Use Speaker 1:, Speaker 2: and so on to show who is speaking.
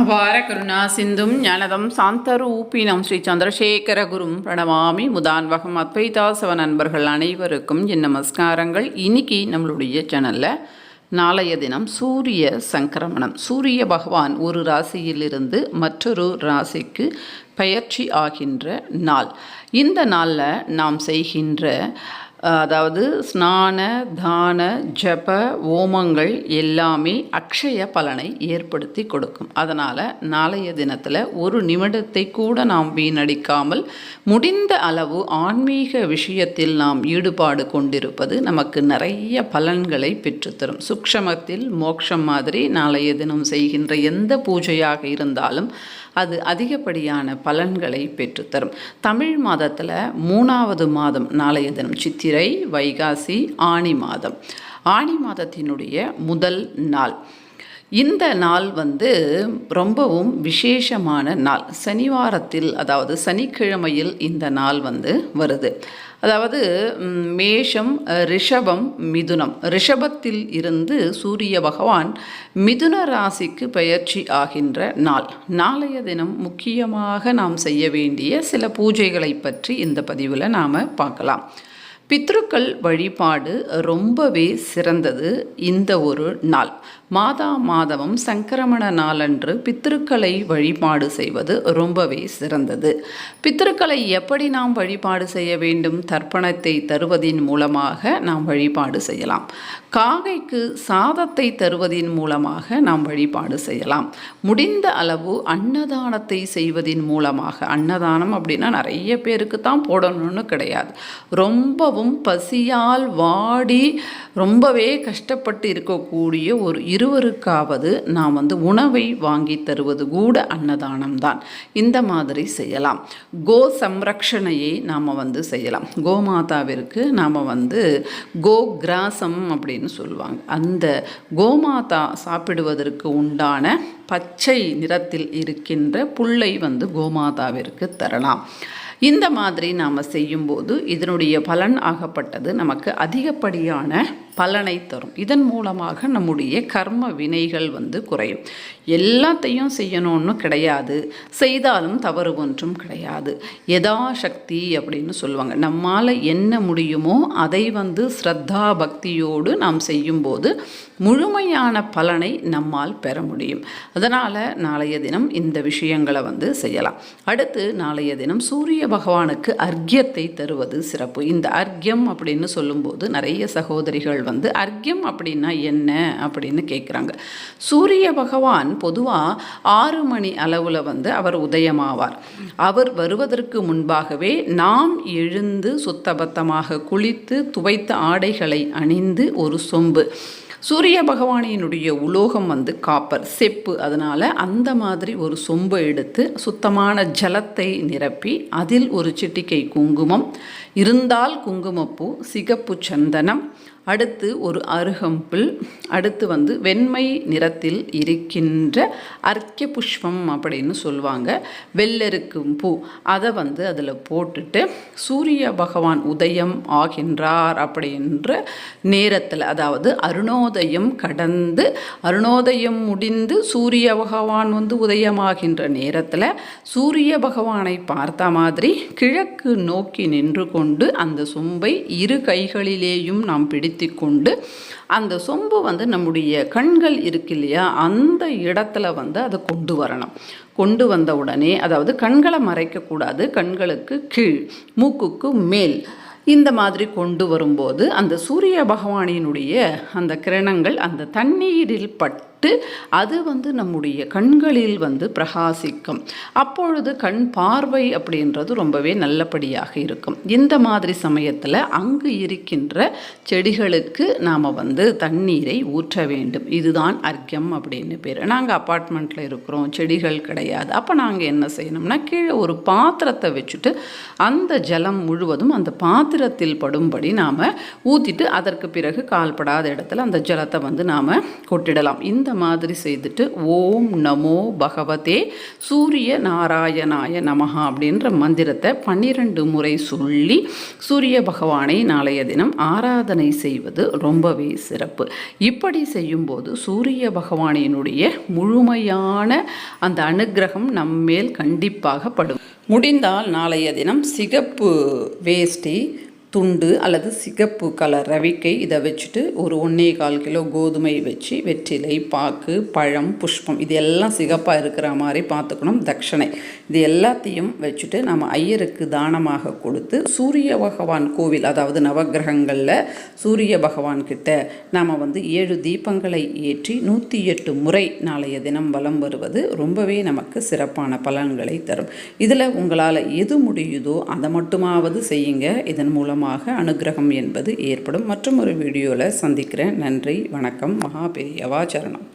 Speaker 1: அபார கருணா சிந்தும் ஞானதம் சாந்தரூபினம் ஸ்ரீ சந்திரசேகர குரும் பிரணமாமி முதான்வகம் அத்வைதாசவ நண்பர்கள் அனைவருக்கும் என் நமஸ்காரங்கள். இன்னைக்கு நம்மளுடைய சேனலில் நாளைய தினம் சூரிய சங்கிரமணம். சூரிய பகவான் ஒரு ராசியிலிருந்து மற்றொரு ராசிக்கு பயிற்சி ஆகின்ற நாள். இந்த நாளில் நாம் செய்கின்ற அதாவது ஸ்நான தான ஜப ஓமங்கள் எல்லாமே அக்ஷய பலனை ஏற்படுத்தி கொடுக்கும். அதனால் நாளைய தினத்தில் ஒரு நிமிடத்தை கூட நாம் வீணடிக்காமல் முடிந்த அளவு ஆன்மீக விஷயத்தில் நாம் ஈடுபாடு கொண்டிருப்பது நமக்கு நிறைய பலன்களை பெற்றுத்தரும். சுக்ஷமத்தில் மோட்சம் மாதிரி நாளைய தினம் செய்கின்ற எந்த பூஜையாக இருந்தாலும் அது அதிகப்படியான பலன்களை பெற்றுத்தரும். தமிழ் மாதத்தில் மூணாவது மாதம் நாளைய தினம் சித்திரை வைகாசி ஆணி மாதம். ஆணி மாதத்தினுடைய முதல் நாள். இந்த நாள் வந்து ரொம்பவும் விசேஷமான நாள். சனிவாரத்தில் அதாவது சனிக்கிழமையில் இந்த நாள் வந்து வருது. அதாவது மேஷம் ரிஷபம் மிதுனம். ரிஷபத்தில் இருந்து சூரிய பகவான் மிதுன ராசிக்கு பெயர்ச்சி ஆகின்ற நாள். நாளைய தினம் முக்கியமாக நாம் செய்ய வேண்டிய சில பூஜைகளை பற்றி இந்த பதிவில் நாம் பார்க்கலாம். பித்ருக்கள் வழிபாடு ரொம்பவே சிறந்தது இந்த ஒரு நாள். மாதா மாதவம் சங்கிரமண நாளன்று பித்ருக்களை வழிபாடு செய்வது ரொம்பவே சிறந்தது. பித்ருக்களை எப்படி நாம் வழிபாடு செய்ய வேண்டும்? தர்ப்பணத்தை தருவதின் மூலமாக நாம் வழிபாடு செய்யலாம். காகைக்கு சாதத்தை தருவதின் மூலமாக நாம் வழிபாடு செய்யலாம். முடிந்த அளவு அன்னதானத்தை செய்வதின் மூலமாக அன்னதானம் அப்படின்னா நிறைய பேருக்கு தான் போடணும்னு கிடையாது. ரொம்ப ரொம்பவும் பசியால் வாடி ரொம்பவே கஷ்டப்பட்டு இருக்கக்கூடிய ஒரு இருவருக்காவது நாம் வந்து உணவை வாங்கி தருவது கூட அன்னதானம் தான். இந்த மாதிரி செய்யலாம். கோ சம்ரக்ஷணையை நாம் வந்து செய்யலாம். கோமாதாவிற்கு நாம் வந்து கோ கிராசம் அப்படின்னு சொல்லுவாங்க. அந்த கோமாதா சாப்பிடுவதற்கு உண்டான பச்சை நிறத்தில் இருக்கின்ற புல்லை வந்து கோமாதாவிற்கு தரலாம். இந்த மாதிரி நாம் செய்யும்போது இதனுடைய பலன் ஆகப்பட்டது நமக்கு அதிகப்படியான பலனை தரும். இதன் மூலமாக நம்முடைய கர்ம வினைகள் வந்து குறையும். எல்லாத்தையும் செய்யணும்னு கிடையாது. செய்தாலும் தவறு ஒன்றும் கிடையாது. யதாசக்தி அப்படின்னு சொல்லுவாங்க. நம்மால் என்ன முடியுமோ அதை வந்து ஸ்ரத்தா பக்தியோடு நாம் செய்யும்போது முழுமையான பலனை நம்மால் பெற முடியும். அதனால் நாளைய தினம் இந்த விஷயங்களை வந்து செய்யலாம். அடுத்து நாளைய தினம் சூரிய பகவானுக்கு அர்க்கியத்தை தருவது சிறப்பு. இந்த அர்க்கியம் அப்படின்னு சொல்லும்போது நிறைய சகோதரிகள் வந்து அர்க்கியம் அப்படின்னா என்ன அப்படின்னு கேட்குறாங்க சூரிய பகவான் பொதுவாக ஆறு மணி அளவில் வந்து அவர் உதயமாவார். அவர் வருவதற்கு முன்பாகவே நாம் எழுந்து சுத்தபத்தமாக குளித்து துவைத்த ஆடைகளை அணிந்து ஒரு சொம்பு. சூரிய பகவானினுடைய உலோகம் வந்து காப்பர் செப்பு. அதனால் அந்த மாதிரி ஒரு சொம்பை எடுத்து சுத்தமான ஜலத்தை நிரப்பி அதில் ஒரு சிட்டிக்கை குங்குமம் இருந்தால் குங்குமப்பூ சிகப்பு சந்தனம் அடுத்து ஒரு அருகம்புல் அடுத்து வந்து வெண்மை நிறத்தில் இருக்கின்ற அர்க்கிய புஷ்பம் அப்படின்னு சொல்லுவாங்க. வெள்ளெருக்கும் பூ. அதை வந்து அதில் போட்டுட்டு சூரிய பகவான் உதயம் ஆகின்றார் அப்படின்ற நேரத்தில் அதாவது அருணோதயம் கடந்து அருணோதயம் முடிந்து சூரிய பகவான் வந்து உதயமாகின்ற நேரத்தில் சூரிய பகவானை பார்த்த மாதிரி கிழக்கு நோக்கி நின்று கொண்டு அந்த சொம்பை இரு கைகளிலேயும் நாம் பிடித்து கொண்டு அந்த சொம்பு வந்து நம்முடைய கண்கள் இருக்கு இல்லையா அந்த இடத்துல வந்து அதை கொண்டு வரணும். கொண்டு வந்த உடனே அதாவது கண்களை மறைக்கக்கூடாது கண்களுக்கு கீழ் மூக்குக்கு மேல் இந்த மாதிரி கொண்டு வரும்போது அந்த சூரிய பகவானினுடைய அந்த கிரணங்கள் அந்த தண்ணீரில் பட்டு அது வந்து நம்முடைய கண்களில் வந்து பிரகாசிக்கும். அப்பொழுது கண் பார்வை அப்படின்றது ரொம்பவே நல்லபடியாக இருக்கும். இந்த மாதிரி சமயத்தில் அங்கு இருக்கின்ற செடிகளுக்கு நாம் வந்து தண்ணீரை ஊற்ற வேண்டும். இதுதான் அர்க்கம் அப்படின்னு பேர். நாங்கள் அப்பார்ட்மெண்ட்டில் இருக்கிறோம் செடிகள் கிடையாது. அப்போ நாங்கள் என்ன செய்யணும்னா கீழே ஒரு பாத்திரத்தை வச்சுட்டு அந்த ஜலம் முழுவதும் அந்த பாத்திரத்தில் படும்படி நாம் ஊற்றிட்டு அதற்கு பிறகு கால்படாத இடத்துல அந்த ஜலத்தை வந்து நாம் கொட்டிடலாம். இந்த இந்த மாதிரி செய்துட்டு ஓம் நமோ பகவதே சூரிய நாராயணாய நமஹா அப்படின்ற மந்திரத்தை பன்னிரண்டு முறை சொல்லி சூரிய பகவானை நாளைய தினம் ஆராதனை செய்வது ரொம்பவே சிறப்பு. இப்படி செய்யும்போது சூரிய பகவானினுடைய முழுமையான அந்த அனுக்கிரகம் நம்மேல் கண்டிப்பாக படும். முடிந்தால் நாளைய தினம் சிகப்பு வேஷ்டி துண்டு அல்லது சிகப்பு கலர் ரவிக்கை இதை வச்சுட்டு ஒரு ஒன்றே கால் கிலோ கோதுமை வச்சு வெற்றிலை பாக்கு பழம் புஷ்பம் இது எல்லாம் சிகப்பாக இருக்கிற மாதிரி பார்த்துக்கணும். தட்சணை. இது எல்லாத்தையும் வச்சுட்டு நம்ம ஐயருக்கு தானமாக கொடுத்து சூரிய பகவான் கோவில் அதாவது நவக்கிரகங்களில் சூரிய பகவான் கிட்ட நாம் வந்து ஏழு தீபங்களை ஏற்றி நூற்றி எட்டு முறை நாளைய தினம் வலம் வருவது ரொம்பவே நமக்கு சிறப்பான பலன்களை தரும். இதில் உங்களால் எது முடியுதோ அதை மட்டுமாவது செய்யுங்க. இதன் மூலமாக அனுகிரகம் என்பது ஏற்படும். மற்றும் ஒரு வீடியோவில் சந்திக்கிறேன். நன்றி வணக்கம். மகாபெரியவா சரணம்.